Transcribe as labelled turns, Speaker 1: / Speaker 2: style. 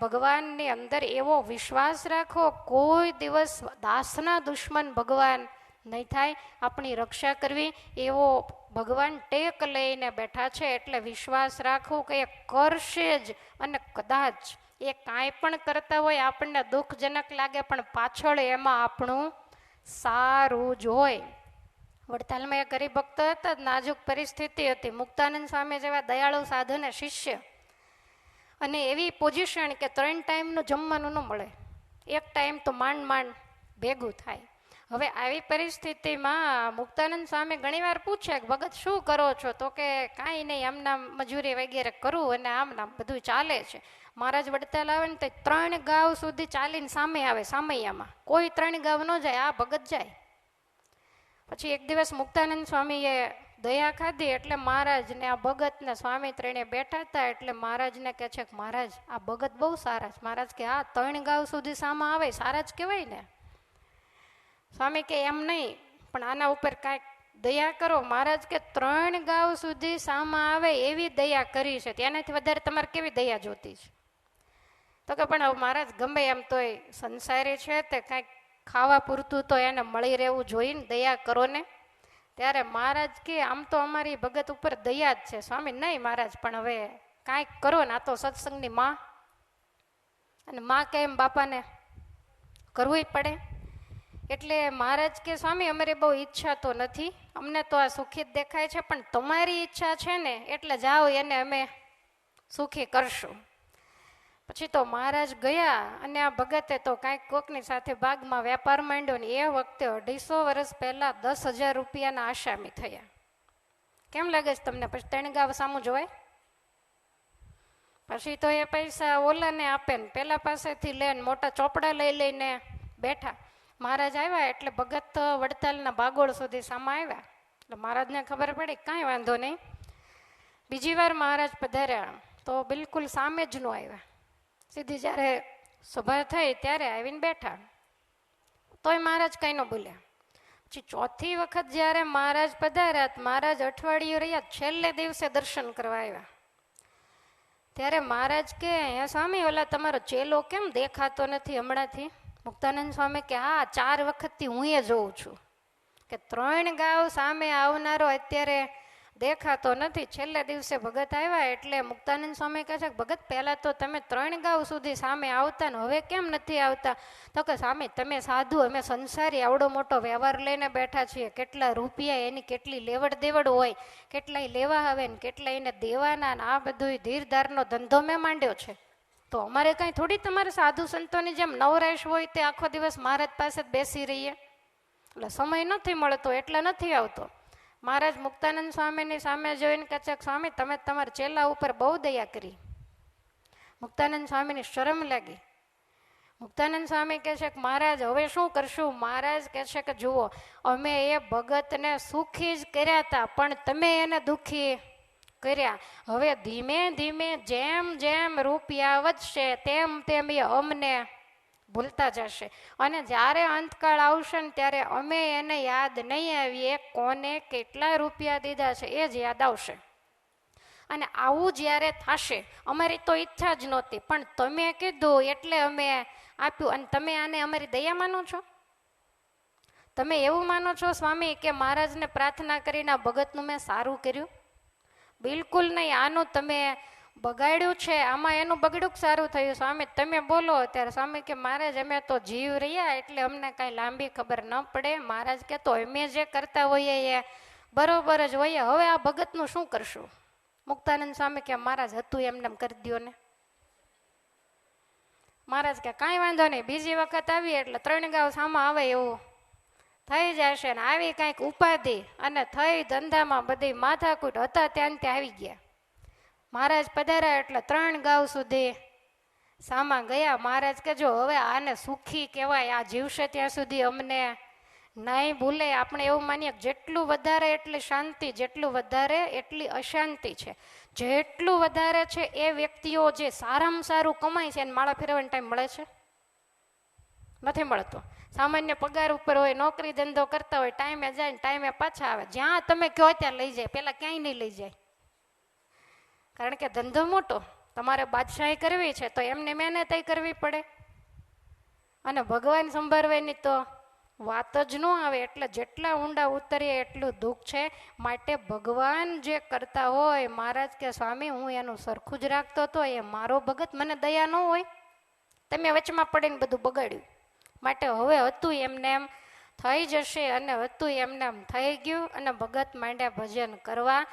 Speaker 1: ભગવાનની અંદર એવો વિશ્વાસ રાખો, કોઈ દિવસ દાસના દુશ્મન ભગવાન નહીં થાય. આપણી રક્ષા કરવી, એવો ભગવાન ટેક લઈને બેઠા છે એટલે વિશ્વાસ રાખવું કે એ કરશે જ અને કદાચ એ કાંઈ પણ કરતા હોય, આપણને દુઃખજનક લાગે, પણ પાછળ એમાં આપણું સારું જ હોય. વડતાલમાં એ ગરીબ ભક્તો હતા નાજુક પરિસ્થિતિ હતી. મુક્તાનંદ સ્વામી જેવા દયાળુ સાધુને શિષ્ય અને એવી પોઝિશન કે ત્રણ ટાઈમનું જમવાનું ન મળે. એક ટાઈમ તો માંડ માંડ ભેગું થાય. હવે આવી પરિસ્થિતિમાં મુક્તાનંદ સ્વામી ઘણીવાર પૂછે કે, ભગત, શું કરો છો? તો કે, કાંઈ નહીં, આમના મજૂરી વગેરે કરું અને આમ નામ બધું ચાલે છે. મહારાજ વડતાલ આવે ને તો ત્રણ ગાવ સુધી ચાલીને સામે આવે, સામૈયામાં. કોઈ ત્રણ ગાવ ન જાય, આ ભગત જાય. પછી એક દિવસ મુક્તાનંદ સ્વામીએ દયા ખાધી એટલે મહારાજને આ ભગતને સ્વામી ત્રણે બેઠા હતા એટલે મહારાજને કહે છે કે મહારાજ, આ ભગત બહુ સારા છે. મહારાજ કે આ ત્રણ ગાવ સુધી સામા આવે, સારા જ કહેવાય ને. સ્વામી કે, એમ નહીં, પણ આના ઉપર કાંઈક દયા કરો. મહારાજ કે, ત્રણ ગાવ સુધી સામા આવે એવી દયા કરી છે તેનાથી વધારે તમારે કેવી દયા જોતી છે? તો કે, પણ હવે મહારાજ, ગમે એમ તોય સંસારી છે તે કાંઈક ખાવા પૂરતું તો એને મળી રહેવું જોઈને દયા કરો ને. ત્યારે મહારાજ કે, આમ તો અમારી ભગત ઉપર દયા જ છે, સ્વામી. નહીં મહારાજ, પણ હવે કાંઈક કરો ને આ તો સત્સંગની માં. અને માં કે એમ બાપાને કરવું પડે. એટલે મહારાજ કે, સ્વામી, અમારી બહુ ઈચ્છા તો નથી. અમને તો આ સુખી જ દેખાય છે, પણ તમારી ઈચ્છા છે ને, એટલે જાઓ એને અમે સુખી કરશું. પછી તો મહારાજ ગયા અને આ ભગતે તો કાંઈક કોકની સાથે બાગમાં વેપાર માંડ્યો ને એ વખતે અઢીસો વર્ષ પહેલાં દસ હજાર રૂપિયાના આસામી થયા. કેમ લાગે છે તમને? પછી ત્રણ ગાવ સામું જોવાય? પછી તો એ પૈસા ઓલાને આપે ને પેલા પાસેથી લે મોટા ચોપડા લઈ લઈને બેઠા. મહારાજ આવ્યા એટલે ભગત વડતાલના બાગોળ સુધી સામા આવ્યા. એટલે મહારાજને ખબર પડી, કાંઈ વાંધો નહીં. બીજી વાર મહારાજ પધાર્યા. તો બિલકુલ સામે જ નો આવ્યા. સીધી જ્યારે સભા થઈ ત્યારે આવીને બેઠા. તોય મહારાજ કંઈ ન બોલ્યા. પછી ચોથી વખત જ્યારે મહારાજ પધાર્યા મહારાજ અઠવાડિયું રહ્યા, છેલ્લે દિવસે દર્શન કરવા આવ્યા. ત્યારે મહારાજ કે, હે સ્વામી, ઓલા તમારો ચેલો કેમ દેખાતો નથી હમણાંથી? મુક્તાનંદ સ્વામી કે, હા, ચાર વખતથી હું એ જોઉં છું. કે ત્રણ ગાવ સામે આવનારો અત્યારે દેખાતો નથી. છેલ્લે દિવસે ભગત આવ્યા એટલે મુક્તાનંદ સ્વામી કહે છે ભગત, પહેલાં તો તમે ત્રણ ગાઉ સુધી સામે આવતા ને હવે કેમ નથી આવતા? તો કે સ્વામી તમે સાધુ, અમે સંસારી આવડો મોટો વ્યવહાર લઈને બેઠા છીએ. કેટલા રૂપિયા એની કેટલી લેવડ દેવડ હોય, કેટલાય લેવા આવે ને કેટલા એને દેવાના ને આ બધું ધીરધારનો ધંધો મેં માંડ્યો છે. તો અમારે કાંઈ થોડી તમારે સાધુ સંતોની જેમ નવરાશ હોય તે આખો દિવસ મહારાજ પાસે જ બેસી રહીએ. એટલે સમય નથી મળતો, એટલે નથી આવતો. મહારાજ મુક્તાનંદ સ્વામીની સામે જોઈને કહે છે, સ્વામી, તમે તમારા ચેલા ઉપર બહુ દયા કરી. મુક્તાનંદ સ્વામીની શરમ લાગી. મુક્તાનંદ સ્વામી કહે છે કે મહારાજ, હવે શું કરશું? મહારાજ કહે છે કે, જુઓ, અમે એ ભગતને સુખી જ કર્યા હતા, પણ તમે એને દુઃખી કર્યા. હવે ધીમે ધીમે જેમ જેમ રૂપિયા વધશે, તેમ તેમ એ અમને ભૂલતા જશે. અને જ્યારે અંતકાળ આવશે ને ત્યારે અમે એને યાદ નહીં આવીએ કોને કેટલા રૂપિયા દીધા છે એ જ યાદ આવશે. અને આવું જ્યારે થશે, અમારી તો ઈચ્છા જ નહોતી, પણ તમે કીધું એટલે અમે આપ્યું. અને તમે આને અમારી દયા માનો છો? તમે એવું માનો છો સ્વામી કે મહારાજને પ્રાર્થના કરીને ભગતનું મેં સારું કર્યું? બિલકુલ નહીં. આનું તમે બગાડ્યું છે, આમાં એનું બગડું સારું થયું. સ્વામી, તમે બોલો, ત્યારે સ્વામી કે, મહારાજ, અમે તો જીવ રહ્યા, એટલે અમને કાંઈ લાંબી ખબર ન પડે. મહારાજ કે, તો અમે જે કરતા હોઈએ એ બરોબર જ હોઈએ. હવે આ ભગતનું શું કરશું? મુક્તાનંદ સ્વામી કે, મહારાજ, હતું એમને કરી દો ને. મહારાજ કે, કાંઈ વાંધો નહીં. બીજી વખત આવી એટલે ત્રણ ગાવ સામા આવે એવું. થઈ જશે ને. આવી કાંઈક ઉપાધિ અને થઈ ધંધામાં બધી માથાકૂટ હતા, ત્યાં ત્યાં આવી ગયા. મહારાજ પધાર્યા એટલે ત્રણ ગાઉ સુધી સામા ગયા. મહારાજ કે જો હવે આને સુખી કહેવાય. આ જીવશે ત્યાં સુધી અમને નહીં ભૂલે. આપણે એવું માનીએ જેટલું વધારે એટલી શાંતિ, જેટલું વધારે એટલી અશાંતિ છે. જેટલું વધારે છે એ વ્યક્તિઓ જે સારામાં સારું કમાય છે એને માળા ફેરવાનો ટાઈમ મળે છે? નથી મળતો. સામાન્ય પગાર ઉપર હોય, નોકરી ધંધો કરતા હોય ટાઈમે જાય ને ટાઈમે પાછા આવે. જ્યાં તમે કહો ત્યાં લઈ જાય. પેલા ક્યાંય નહીં લઈ જાય. કારણ કે ધંધો મોટો, તમારે બાદશાહી કરવી છે તો એમને મહેનત કરવી પડે. અને ભગવાન સંભાળવાની તો વાત જ ન આવે, એટલે જેટલા ઊંડા ઉતરીએ એટલું દુઃખ છે. માટે ભગવાન જે કરતા હોય, મહારાજ કે સ્વામી, હું એનું સરખું જ રાખતો હતો એ મારો ભગત, મને દયા ન હોય. તમે વચમાં પડીને બધું બગાડ્યું. માટે હવે હતું એમને એમ થઈ જશે અને હતું એમને એમ થઈ ગયું અને ભગત માંડ્યા ભજન કરવા